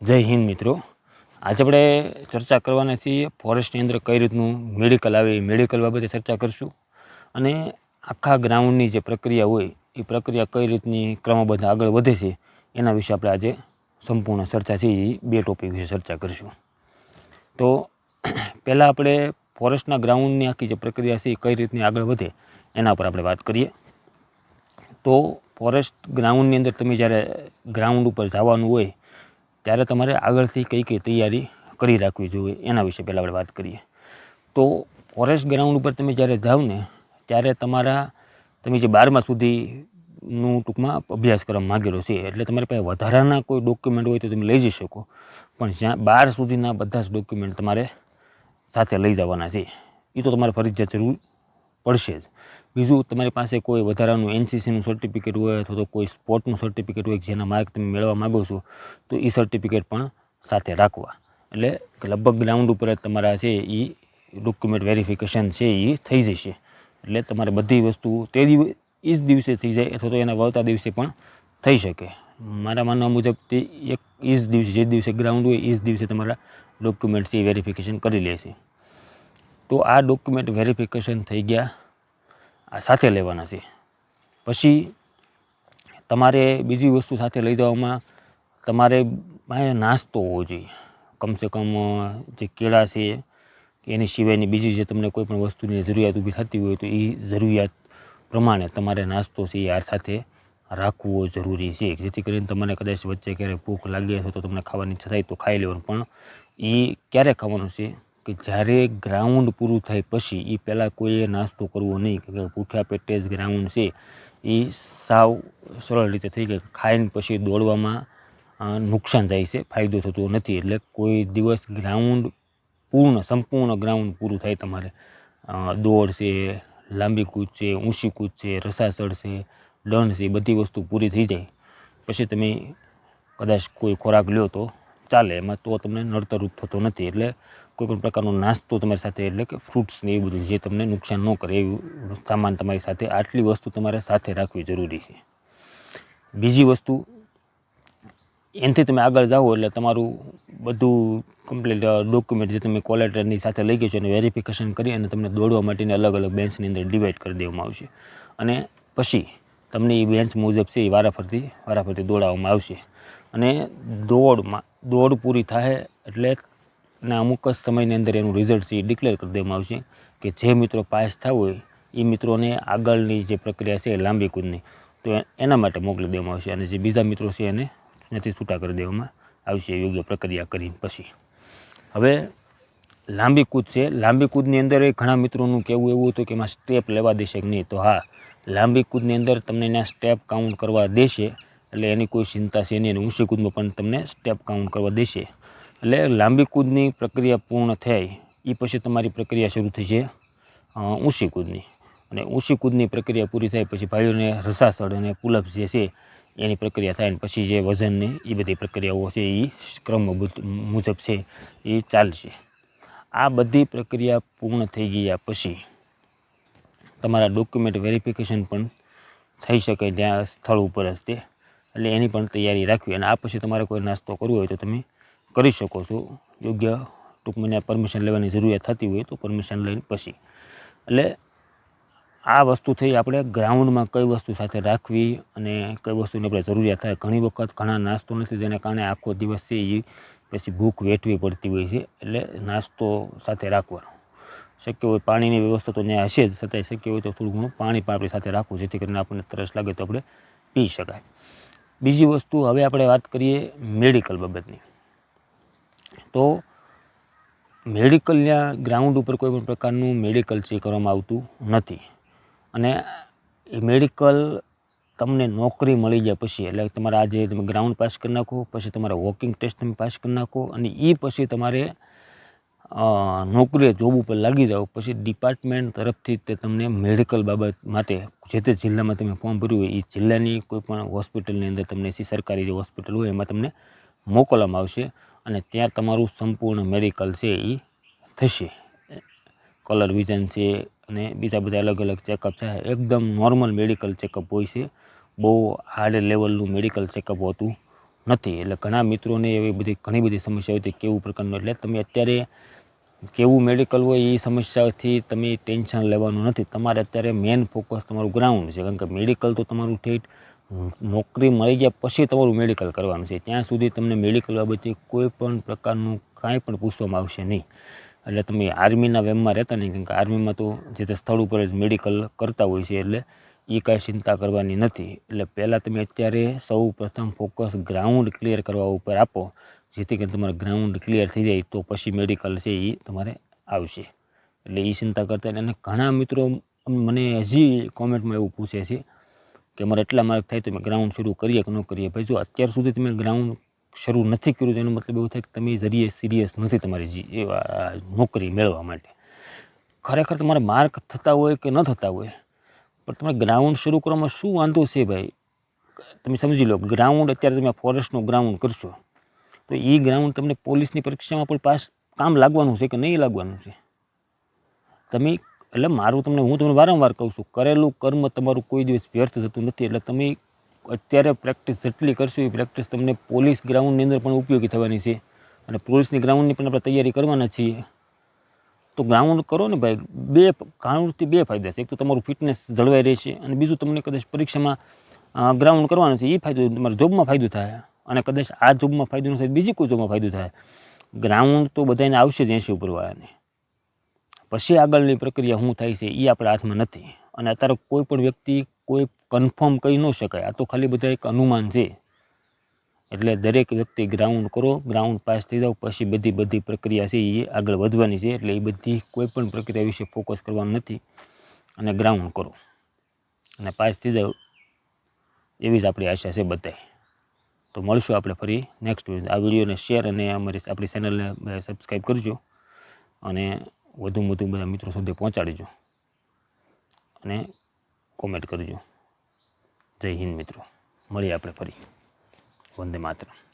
જય હિન્દ મિત્રો. આજે આપણે ચર્ચા કરવાના છીએ ફોરેસ્ટની અંદર કઈ રીતનું મેડિકલ આવે, એ મેડિકલ બાબતે ચર્ચા કરશું. અને આખા ગ્રાઉન્ડની જે પ્રક્રિયા હોય, એ પ્રક્રિયા કઈ રીતની ક્રમબદ્ધ આગળ વધે છે, એના વિશે આપણે આજે સંપૂર્ણ ચર્ચા છે, એ બે ટોપિક વિશે ચર્ચા કરીશું. તો પહેલાં આપણે ફોરેસ્ટના ગ્રાઉન્ડની આખી જે પ્રક્રિયા છે, એ કઈ રીતની આગળ વધે, એના પર આપણે વાત કરીએ. તો ફોરેસ્ટ ગ્રાઉન્ડની અંદર તમે જ્યારે ગ્રાઉન્ડ ઉપર જવાનું હોય ત્યારે તમારે આગળથી કઈ કઈ તૈયારી કરી રાખવી જોઈએ, એના વિશે પહેલાં આપણે વાત કરીએ. તો ફોરેસ્ટ ગ્રાઉન્ડ ઉપર તમે જ્યારે જાઓ ને, ત્યારે તમારા, તમે જે બારમા સુધીનું ટૂંકમાં અભ્યાસક્રમ માગેલો છે, એટલે તમારી પાસે વધારાના કોઈ ડોક્યુમેન્ટ હોય તો તમે લઈ જઈ શકો. પણ જ્યાં બાર સુધીના બધા જ ડોક્યુમેન્ટ તમારે સાથે લઈ જવાના છે એ તો તમારે ફરજિયાત જરૂર પડશે જ. બીજું તમારી પાસે કોઈ વધારાનું એનસીસીનું સર્ટિફિકેટ હોય અથવા તો કોઈ સ્પોર્ટનું સર્ટિફિકેટ હોય જેના માર્ક તમે મેળવવા માગો છો, તો એ સર્ટિફિકેટ પણ સાથે રાખવા. એટલે લગભગ ગ્રાઉન્ડ ઉપર જ તમારા છે એ ડોક્યુમેન્ટ વેરિફિકેશન છે એ થઈ જશે. એટલે તમારે બધી વસ્તુ તે દિવ એ જ દિવસે થઈ જાય અથવા તો એના વળતા દિવસે પણ થઈ શકે. મારા માનવા મુજબ તે એક એ જ દિવસે, જે દિવસે ગ્રાઉન્ડ હોય એ જ દિવસે તમારા ડોક્યુમેન્ટ છે એ વેરિફિકેશન કરી લે છે તો આ ડોક્યુમેન્ટ વેરિફિકેશન થઈ ગયા. આ સાથે લેવાના છે. પછી તમારે બીજી વસ્તુ સાથે લઈ જવામાં તમારે નાસ્તો હોવો જોઈએ. કમસે કમ જે કેળા છે, કે એની સિવાયની બીજી જે તમને કોઈ પણ વસ્તુની જરૂરિયાત ઊભી થતી હોય તો એ જરૂરિયાત પ્રમાણે તમારે નાસ્તો છે એ આ સાથે રાખવો જરૂરી છે. જેથી કરીને તમને કદાચ વચ્ચે ક્યારેય ભૂખ લાગી હશે તો તમને ખાવાની ઈચ્છા થાય તો ખાઈ લેવાનું. પણ એ ક્યારે ખાવાનું છે? કે જ્યારે ગ્રાઉન્ડ પૂરું થાય પછી એ પહેલાં કોઈએ નાસ્તો કરવો નહીં, કે ભૂખ્યા પેટે જ ગ્રાઉન્ડ છે એ સાવ સરળ રીતે થઈ જાય. ખાઈને પછી દોડવામાં નુકસાન જાય છે, ફાયદો થતો નથી. એટલે કોઈ દિવસ ગ્રાઉન્ડ પૂર્ણ, સંપૂર્ણ ગ્રાઉન્ડ પૂરું થાય તમારે. દોડ છે, લાંબી કૂદ છે, ઊંચી કૂદ છે, રસાસળ છે, દંડ છે, બધી વસ્તુ પૂરી થઈ જાય. પછી તમે કદાચ કોઈ ખોરાક લ્યો તો ચાલે, એમાં તો તમને નડતરરૂપ થતો નથી. એટલે કોઈ પણ પ્રકારનો નાસ્તો તમારી સાથે, એટલે કે ફ્રૂટ્સ ને એ બધું જે તમને નુકસાન ન કરે, એવું સામાન તમારી સાથે, આટલી વસ્તુ તમારે સાથે રાખવી જરૂરી છે. બીજી વસ્તુ, એનાથી તમે આગળ જાઓ એટલે તમારું બધું કમ્પ્લીટ ડોક્યુમેન્ટ જે તમે કોલેટરની સાથે લઈ ગયો છો એને વેરિફિકેશન કરી અને તમને દોડવા માટેની અલગ અલગ બેન્ચની અંદર ડિવાઈડ કરી દેવામાં આવશે. અને પછી તમને એ બેન્ચ મુજબ છે એ વારાફરતી વારાફરતી દોડાવવામાં આવશે. અને દોડમાં, દોડ પૂરી થાય એટલે ના અમુક જ સમયની અંદર એનું રિઝલ્ટ છે એ ડિક્લેર કરી દેવામાં આવશે કે જે મિત્રો પાસ થયા હોય એ મિત્રોને આગળની જે પ્રક્રિયા છે એ લાંબી કૂદની. તો એના માટે મોકલી દેવામાં આવશે અને જે બીજા મિત્રો છે એને નથી છૂટા કરી દેવામાં આવશે યોગ્ય પ્રક્રિયા કરી પછી. હવે લાંબી કૂદ છે. લાંબી કૂદની અંદર એ ઘણા મિત્રોનું કહેવું એવું હતું કે એમાં સ્ટેપ લેવા દેશે કે નહીં? તો હા લાંબી કૂદની અંદર તમને ત્યાં સ્ટેપ કાઉન્ટ કરવા દેશે. એટલે એની કોઈ ચિંતા છે નહીં અને ઊંચી કૂદમાં પણ તમને સ્ટેપ કાઉન્ટ કરવા દેશે. એટલે લાંબી કૂદની પ્રક્રિયા પૂર્ણ થાય એ પછી તમારી પ્રક્રિયા શરૂ થશે છે ઊંચી કૂદની. અને ઊંચી કૂદની પ્રક્રિયા પૂરી થાય પછી ભાઈઓને રસાસળ અને પુલઅપ જે છે, એની પ્રક્રિયા થાય અને પછી જે વજનની એ બધી પ્રક્રિયાઓ છે એ ક્રમ મુજબ છે એ ચાલશે. આ બધી પ્રક્રિયા પૂર્ણ થઈ ગયા પછી તમારા ડોક્યુમેન્ટ વેરિફિકેશન પણ થઈ શકે ત્યાં સ્થળ ઉપર જ તે. એટલે એની પણ તૈયારી રાખવી અને આ પછી તમારે કોઈ નાસ્તો કરવો હોય તો તમે કરી શકો છો. યોગ્ય ટૂંકમાં પરમિશન લેવાની જરૂરિયાત થતી હોય તો પરમિશન લઈને પછી. એટલે આ વસ્તુ થઈ આપણે ગ્રાઉન્ડમાં કઈ વસ્તુ સાથે રાખવી અને કઈ વસ્તુની આપણે જરૂરિયાત થાય. ઘણી વખત ઘણા નાસ્તો નથી જેના કારણે આખો દિવસ છે એ પછી ભૂખ વેઠવી પડતી હોય છે. એટલે નાસ્તો સાથે રાખવાનો. શક્ય હોય પાણીની વ્યવસ્થા તો ત્યાં હશે જ, છતાંય શક્ય હોય તો થોડું ઘણું પાણી પણ આપણી સાથે રાખવું, જેથી કરીને આપણને તરસ લાગે તો આપણે પી શકાય. બીજી વસ્તુ, હવે આપણે વાત કરીએ મેડિકલ બાબતની. તો મેડિકલના ગ્રાઉન્ડ ઉપર કોઈ પણ પ્રકારનું મેડિકલ ચેક કરવામાં આવતું નથી. અને એ મેડિકલ તમને નોકરી મળી જાય પછી, એટલે તમારે આજે તમે ગ્રાઉન્ડ પાસ કરી નાખો, પછી તમારે વોકિંગ ટેસ્ટ તમે પાસ કરી નાખો, અને એ પછી તમારે નોકરીએ જોબ ઉપર લાગી જાઓ, પછી ડિપાર્ટમેન્ટ તરફથી તે તમને મેડિકલ બાબત માટે જે તે જિલ્લામાં તમે ફોર્મ ભર્યું હોય એ જિલ્લાની કોઈ પણ હોસ્પિટલની અંદર તમને જે સરકારી જે હોસ્પિટલ હોય, એમાં તમને મોકલવામાં આવશે અને ત્યાં તમારું સંપૂર્ણ મેડિકલ છે એ થશે. કલર વિઝન છે અને બીજા બધા અલગ અલગ ચેકઅપ છે. એકદમ નોર્મલ મેડિકલ ચેકઅપ હોય છે. બહુ હાર્ડ લેવલનું મેડિકલ ચેકઅપ હોતું નથી. એટલે ઘણા મિત્રોને એવી બધી ઘણી બધી સમસ્યા હતી કેવું પ્રકારનું. એટલે તમે અત્યારે કેવું મેડિકલ હોય એ સમસ્યાથી તમે ટેન્શન લેવાનું નથી. તમારે અત્યારે મેઇન ફોકસ તમારું ગ્રાઉન્ડ છે. કારણ કે મેડિકલ તો તમારું ઠેઠ નોકરી મળી ગયા પછી તમારું મેડિકલ કરવાનું છે. ત્યાં સુધી તમને મેડિકલ બાબતે કોઈ પણ પ્રકારનું કાંઈ પણ પૂછવામાં આવશે નહીં. એટલે તમે આર્મીના વેમમાં રહેતા નહીં. કારણ કે આર્મીમાં તો જે તે સ્થળ ઉપર જ મેડિકલ કરતા હોય છે એટલે એ કાંઈ ચિંતા કરવાની નથી. એટલે પહેલાં તમે અત્યારે સૌ પ્રથમ ફોકસ ગ્રાઉન્ડ ક્લિયર કરવા ઉપર આપો. જેથી કરીને તમારે ગ્રાઉન્ડ ક્લિયર થઈ જાય, તો પછી મેડિકલ છે એ તમારે આવશે. એટલે એ ચિંતા કરતા. અને ઘણા મિત્રો મને હજી કોમેન્ટમાં એવું પૂછે છે કે મારે એટલા માર્ક થાય તો મેં ગ્રાઉન્ડ શરૂ કરીએ કે ન કરીએ? ભાઈ, જો અત્યાર સુધી તમે ગ્રાઉન્ડ શરૂ નથી કર્યું તો એનો મતલબ એવું થાય કે તમે જરીએ સિરિયસ નથી તમારી એવા નોકરી મેળવવા માટે. ખરેખર તમારે માર્ક થતા હોય કે ન થતા હોય, પણ તમે ગ્રાઉન્ડ શરૂ કરવામાં શું વાંધો છે ભાઈ? તમે સમજી લો ગ્રાઉન્ડ અત્યારે તમે ફોરેસ્ટનું ગ્રાઉન્ડ કરશો. તો એ ગ્રાઉન્ડ તમને પોલીસની પરીક્ષામાં પણ પાસ કામ લાગવાનું છે કે નહીં લાગવાનું છે? તમે, એટલે મારું તમને, હું તમને વારંવાર કહું છું, કરેલું કર્મ તમારું કોઈ દિવસ વ્યર્થ થતું નથી. એટલે તમે અત્યારે પ્રેક્ટિસ જેટલી કરશો એ પ્રેક્ટિસ તમને પોલીસ ગ્રાઉન્ડની અંદર પણ ઉપયોગી થવાની છે. અને પોલીસની ગ્રાઉન્ડની પણ આપણે તૈયારી કરવાના છીએ. તો ગ્રાઉન્ડ કરો ને ભાઈ, બે ગ્રાઉન્ડથી બે ફાયદા છે. એક તો તમારું ફિટનેસ જળવાઈ રહેશે અને બીજું તમને કદાચ પરીક્ષામાં ગ્રાઉન્ડ કરવાનું છે એ ફાયદો તમારા જોબમાં ફાયદો થાય. અને કદાચ આ જોબમાં ફાયદો ન થાય બીજી કોઈ જોબમાં ફાયદો થાય. ગ્રાઉન્ડ તો બધાને આવશે જ એંશી ઉપરવાળાને. પછી આગળની પ્રક્રિયા શું થાય છે એ આપણા હાથમાં નથી. અને અત્યારે કોઈ પણ વ્યક્તિ કોઈ કન્ફર્મ કહી ન શકાય. આ તો ખાલી બધા એક અનુમાન છે. એટલે દરેક વ્યક્તિ ગ્રાઉન્ડ કરો, ગ્રાઉન્ડ પાસ થઈ જાઓ, પછી બધી બધી પ્રક્રિયા છે એ આગળ વધવાની છે. એટલે એ બધી કોઈ પણ પ્રક્રિયા વિશે ફોકસ કરવાનું નથી. અને ગ્રાઉન્ડ કરો. અને પાસ થઈ જાઓ. એવી જ આપણી આશા છે બધાય. તો મળશું આપણે ફરી નેક્સ્ટ આ વિડીયોને શેર અને અમારી આપણી ચેનલને સબસ્ક્રાઈબ કરજો અને વધુમાં વધુ બધા મિત્રો સુધી પહોંચાડજો અને કોમેન્ટ કરજો. જય હિન્દ મિત્રો. મળીએ આપણે ફરી. વંદે માતરમ.